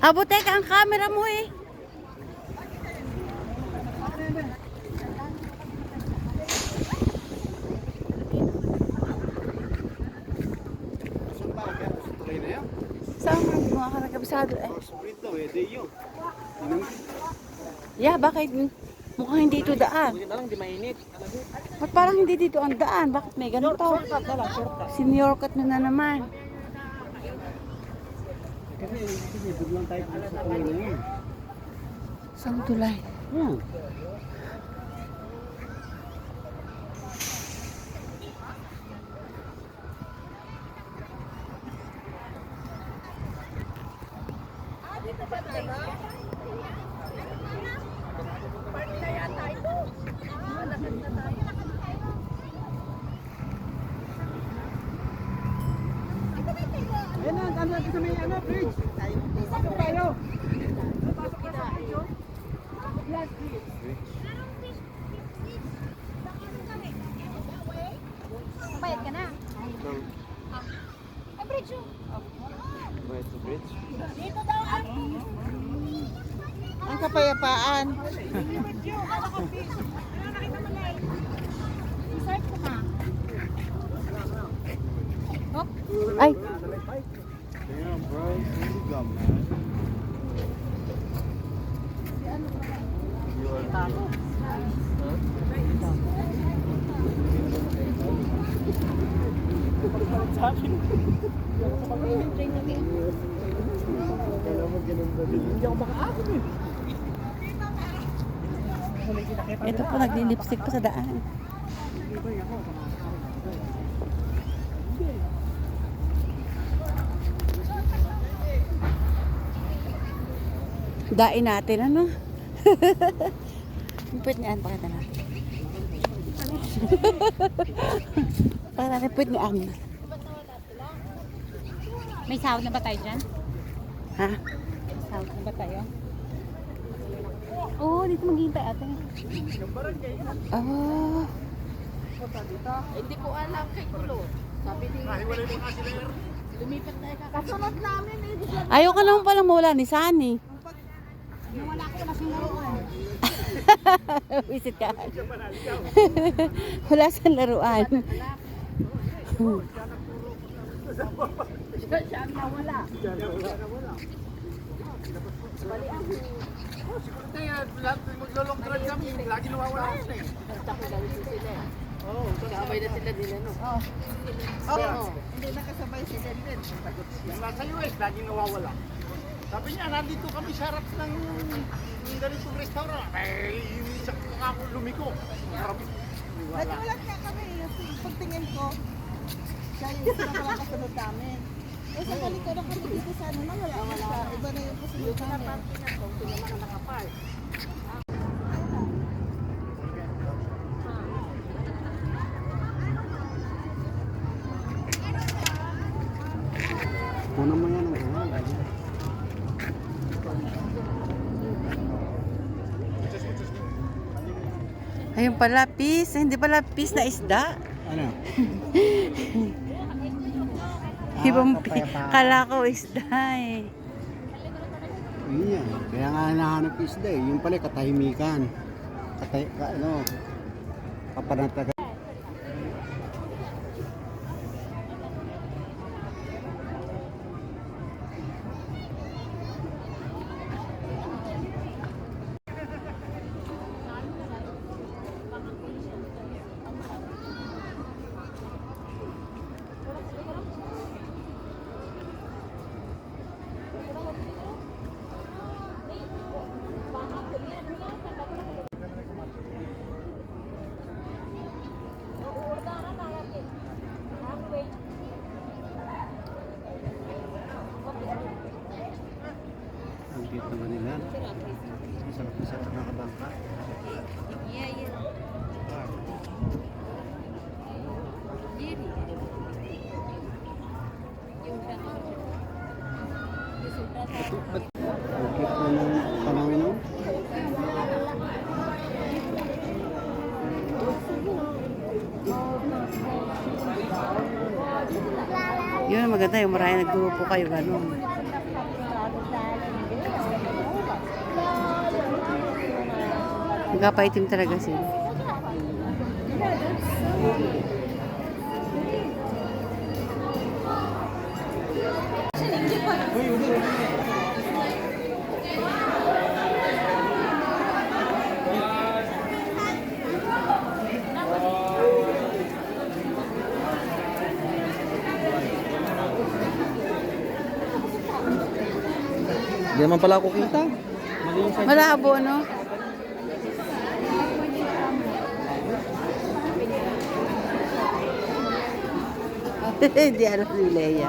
Abo, teka, ang camera mo eh. Saan mo mga karagabisado eh? Daw eh, Yeah, bakit mukhang hindi ito daan? Hindi na lang, di mainit. Ba't parang hindi dito ang daan? Bakit may ganito? Shortcut na lang, shortcut. Senior cut na, na naman. Kasi, kasi, doon lang tayo sa tuloy na yun. Saan tulay? Hmm. Yan na, ano natin sa may ano, bridge. Pasok tayo. Pasok na sa bridge, oh. Bayad ka na. Ay, bridge yun. Right to bridge. Dito daw ang... Ang kapayapaan. Ay, ito po nagli-lipstick pa sa daan. Dain natin, ano? Ang puwit niyan, pakita natin. Pakita natin puwit ni Ann. May sahod na ba tayo dyan? Ha? May sahod na ba tayo? Oo, dito maghihintay ate. Oh. Hindi ko alam kay Kulo. Sabi ni... Lumipat na ka. Kasunod namin eh. Ayaw ka naman palang mawala ni Sunny. Wala ko na sinaruan. Visit ka. Wala sa laruan. Siya ang nawala. Lahat maglolong run kami, lagi nawawala yun eh. Tapos galit sila eh. Oo, Sabay na sila din ano. Oo. Hindi nakasabay sila din. Yung nasa US, lagi nawawala. Sabi niya, nandito kami sa harap ng, ng ganitong restaurant. Eh, yung isa ko ako lumiko. Nagulat nga kami, pagtingin ko, siya yung isa na pala kasunod namin. Eh sa kalikuran kami dito sa ano na, wala na siya. Iba na yung kasunod namin. Kunan mo yan ang uwan. Ayun pala, peace. Hindi pala peace na isda. Ano? Ibang kapayapaan. kala ko isda eh. Yun yan. Kaya nga hinahanap yung isda eh. Yung pala katahimikan. Katay, ka, ano, kapanatagan. Ang cute naman nila. Sarap na sarap nakabangka. Yeah, yeah. Ang cute na ng tanawin no? Yun, maganda yung marami nagdupo kayo, gano'n. Nagkapaitim talaga sila. Hindi naman pala ako kita. Malabo, no? Hindi alam si Leia.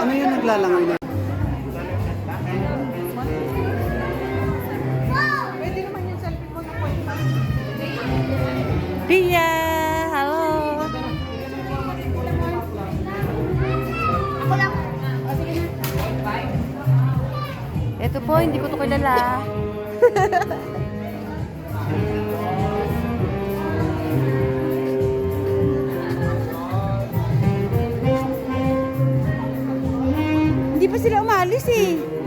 Ano yung naglalangoy na? Pia! Hello! Ito po, hindi ko to kilala. hindi pa sila umalis eh.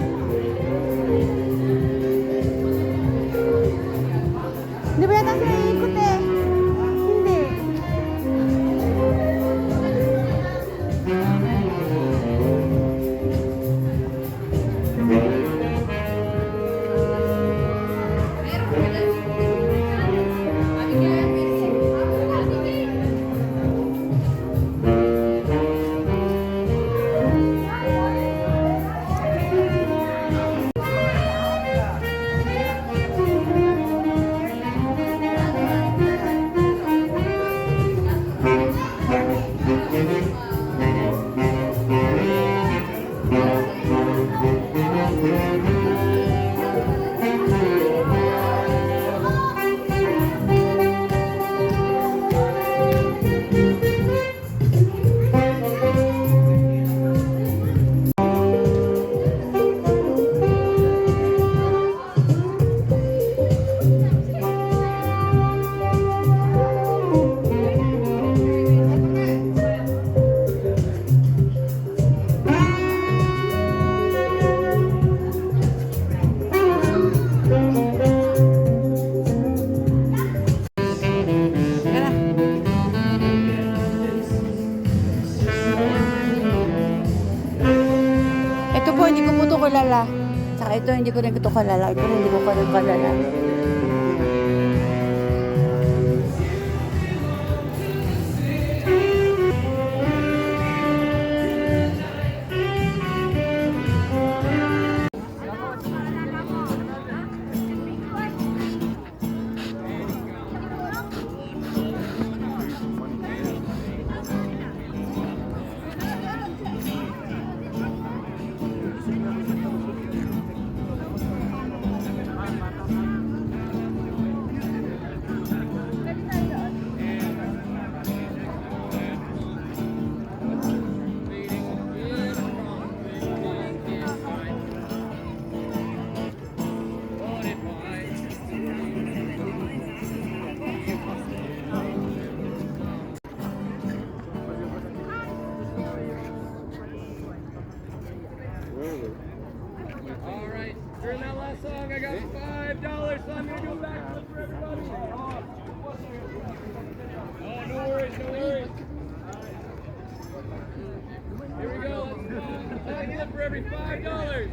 Hindi ko rin ito kilala. Ito, hindi ko pa rin kilala. All right, during that last song, I got five dollars, so I'm gonna do a backflip for everybody. Oh, no worries, no worries. Here we go. Let's a backflip for every five dollars.